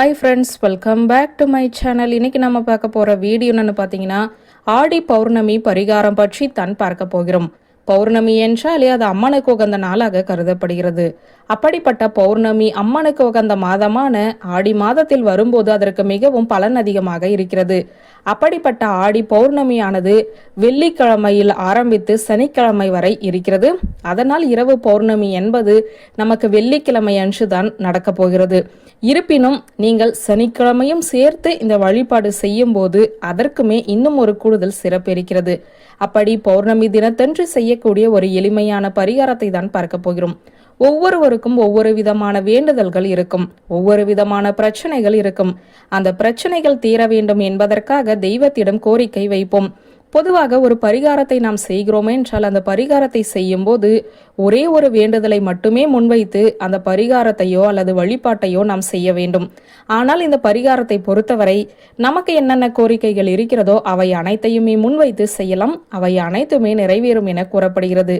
Hi friends welcome back to my channel இன்னைக்கு நம்ம பார்க்க போகிற வீடியோ என்னென்னு பார்த்தீங்கன்னா ஆடி பௌர்ணமி பரிகாரம் பற்றி தான் பார்க்க போகிறோம். பௌர்ணமி என்றாலே அது அம்மனுக்கு உகந்த நாளாக கருதப்படுகிறது. அப்படிப்பட்ட பௌர்ணமி அம்மனுக்கு உகந்த மாதமான ஆடி மாதத்தில் வரும்போது அதற்கு மிகவும் பலன் அதிகமாக இருக்கிறது. அப்படிப்பட்ட ஆடி பௌர்ணமியானது வெள்ளிக்கிழமையில் ஆரம்பித்து சனிக்கிழமை வரை இருக்கிறது. அதனால் இரவு பௌர்ணமி என்பது நமக்கு வெள்ளிக்கிழமை அன்றுதான் நடக்கப் போகிறது. இருப்பினும் நீங்கள் சனிக்கிழமையும் சேர்த்து இந்த வழிபாடு செய்யும் போது அதற்குமே இன்னும் ஒரு கூடுதல் சிறப்பு இருக்கிறது. அப்படி பௌர்ணமி தினத்தன்று செய்யக்கூடிய ஒரு எளிமையான பரிகாரத்தை தான் பார்க்க போகிறோம். ஒவ்வொருவருக்கும் ஒவ்வொரு விதமான வேண்டுதல்கள் இருக்கும். ஒவ்வொரு விதமான பிரச்சனைகள் இருக்கும். அந்த பிரச்சனைகள் தீர வேண்டும் என்பதற்காக தெய்வத்திடம் கோரிக்கை வைப்போம். பொதுவாக ஒரு பரிகாரத்தை நாம் செய்கிறோமே என்றால் அந்த பரிகாரத்தை செய்யும்போது ஒரே ஒரு வேண்டுதலை மட்டுமே முன்வைத்து அந்த பரிகாரத்தையோ அல்லது வழிபாட்டையோ நாம் செய்ய வேண்டும். ஆனால் இந்த பரிகாரத்தை பொறுத்தவரை நமக்கு என்னென்ன கோரிக்கைகள் இருக்கிறதோ அவை அனைத்தையுமே முன்வைத்து செய்யலாம். அவை அனைத்துமே நிறைவேறும் என கூறப்படுகிறது.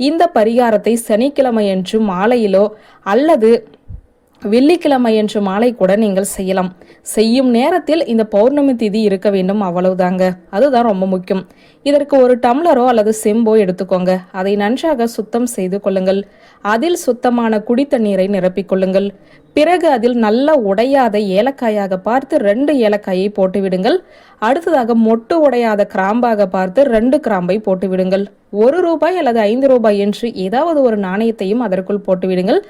இந்த பரிகாரத்தை சனிக்கிழமையன்று மாலையிலோ அல்லது வெள்ளிக்கிழமை என்று மாலை கூட நீங்கள் செய்யலாம். செய்யும் நேரத்தில் இந்த பௌர்ணமி திதி இருக்க வேண்டும் அவ்வளவுதாங்க. அதுதான் ரொம்ப முக்கியம். இதற்கு ஒரு டம்ளரோ அல்லது செம்போ எடுத்துக்கோங்க. அதை நன்றாக சுத்தம் செய்து கொள்ளுங்கள். அதில் சுத்தமான குடி தண்ணீரை பிறகு அதில் நல்ல உடையாத ஏலக்காயாக பார்த்து ரெண்டு ஏலக்காயை போட்டு விடுங்கள். அடுத்ததாக மொட்டு உடையாத கிராம்பாக பார்த்து ரெண்டு கிராம்பை போட்டு விடுங்கள். ஒரு ரூபாய் அல்லது ஐந்து ரூபாய் என்று ஏதாவது ஒரு நாணயத்தையும் அதற்குள் போட்டு விடுங்கள்.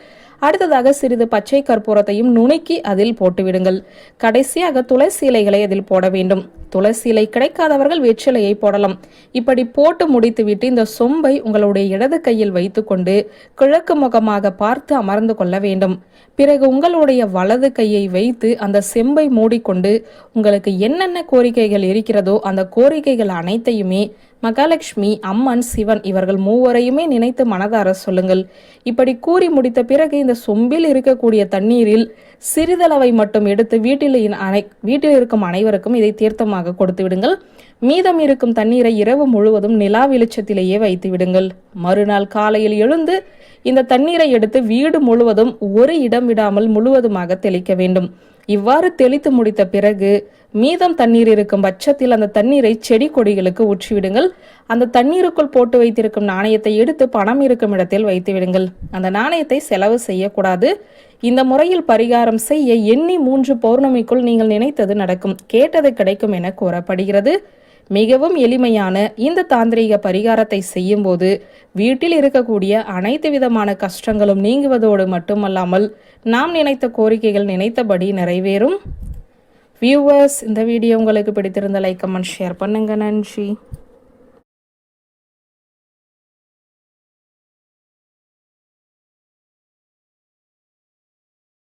அடுத்ததாக சிறிது பச்சை கற்பூரத்தையும் நுணுக்கி அதில் போட்டுவிடுங்கள். கடைசியாக துளசி இலைகளை அதில் போட வேண்டும். துளசி இலை கிடைக்காதவர்கள் வெற்றிலையை போடலாம். இப்படி போட்டு முடித்துவிட்டு இந்த சொம்பை உங்களுடைய இடது கையில் வைத்துக்கொண்டு கிழக்கு முகமாக பார்த்து அமர்ந்து கொள்ள வேண்டும். பிறகு உங்களுடைய வலது கையை வைத்து அந்த செம்பை மூடிக்கொண்டு உங்களுக்கு என்னென்ன கோரிக்கைகள் இருக்கிறதோ அந்த கோரிக்கைகள் அனைத்தையுமே மகாலட்சுமி அம்மன் சிவன் இவர்கள் மூவரையுமே நினைத்து மனதார சொல்லுங்கள். இப்படி கூறி முடித்த பிறகு இந்த சொம்பில் இருக்கக்கூடிய தண்ணீரில் சிறிதளவை மட்டும் எடுத்து வீட்டில் அனை வீட்டில் இருக்கும் அனைவருக்கும் இதை தீர்த்தமாக கொடுத்து விடுங்கள். மீதம் இருக்கும் தண்ணீரை இரவு முழுவதும் நிலா வெளிச்சத்திலேயே வைத்து விடுங்கள். மறுநாள் காலையில் எழுந்து இந்த தண்ணீரை எடுத்து வீடு முழுவதும் ஒரு இடம் விடாமல் முழுவதுமாக தெளிக்க வேண்டும். இவ்வாறு தெளித்து முடித்த பிறகு மீதம் தண்ணீர் இருக்கும் பட்சத்தில் அந்த தண்ணீரை செடி கொடிகளுக்கு ஊற்றிவிடுங்கள். அந்த தண்ணீருக்குள் போட்டு வைத்திருக்கும் நாணயத்தை எடுத்து பணம் இருக்கும் இடத்தில் வைத்து விடுங்கள் அந்த நாணயத்தை செலவு செய்யக்கூடாது. இந்த முறையில் பரிகாரம் செய்ய எண்ணி மூன்று பௌர்ணமிக்குள் நீங்கள் நினைத்தது நடக்கும். கேட்டது கிடைக்கும் என கூறப்படுகிறது. மிகவும் எளிமையான இந்த தாந்திரீக பரிகாரத்தை செய்யும்போது வீட்டில் இருக்கக்கூடிய அனைத்து விதமான கஷ்டங்களும் நீங்குவதோடு மட்டுமல்லாமல் நாம் நினைத்த கோரிக்கைகள் நினைத்தபடி நிறைவேறும். வியூவர்ஸ் இந்த வீடியோ உங்களுக்கு பிடித்திருந்த லைக் கமெண்ட் ஷேர் பண்ணுங்க. நன்றி.